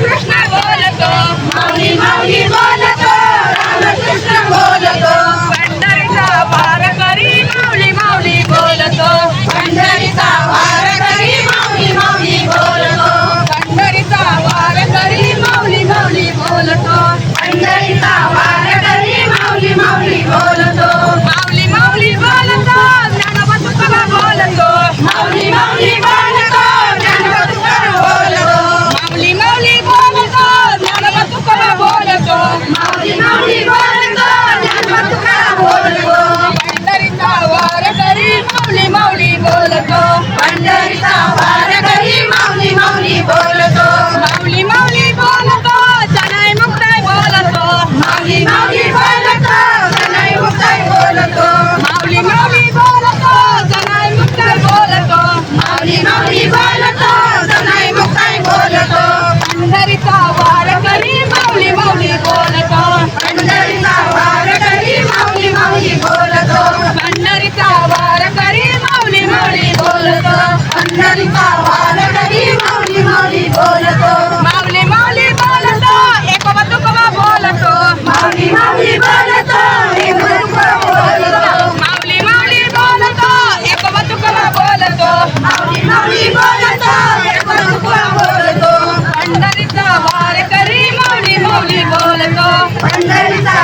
रामकृष्ण बोलतो. माऊली माऊली बोलतो. रामकृष्ण बोलतो. पंढरीचा पार करी माऊली माऊली बोलतो. पंढरीचा वार करी माऊली माऊली बोलतो. पंढरीचा वार करी माऊली माऊली बोलतो. पंढरीचा वार पंढरीचा वारकरी माऊली माऊली बोलतो. पंढरीचा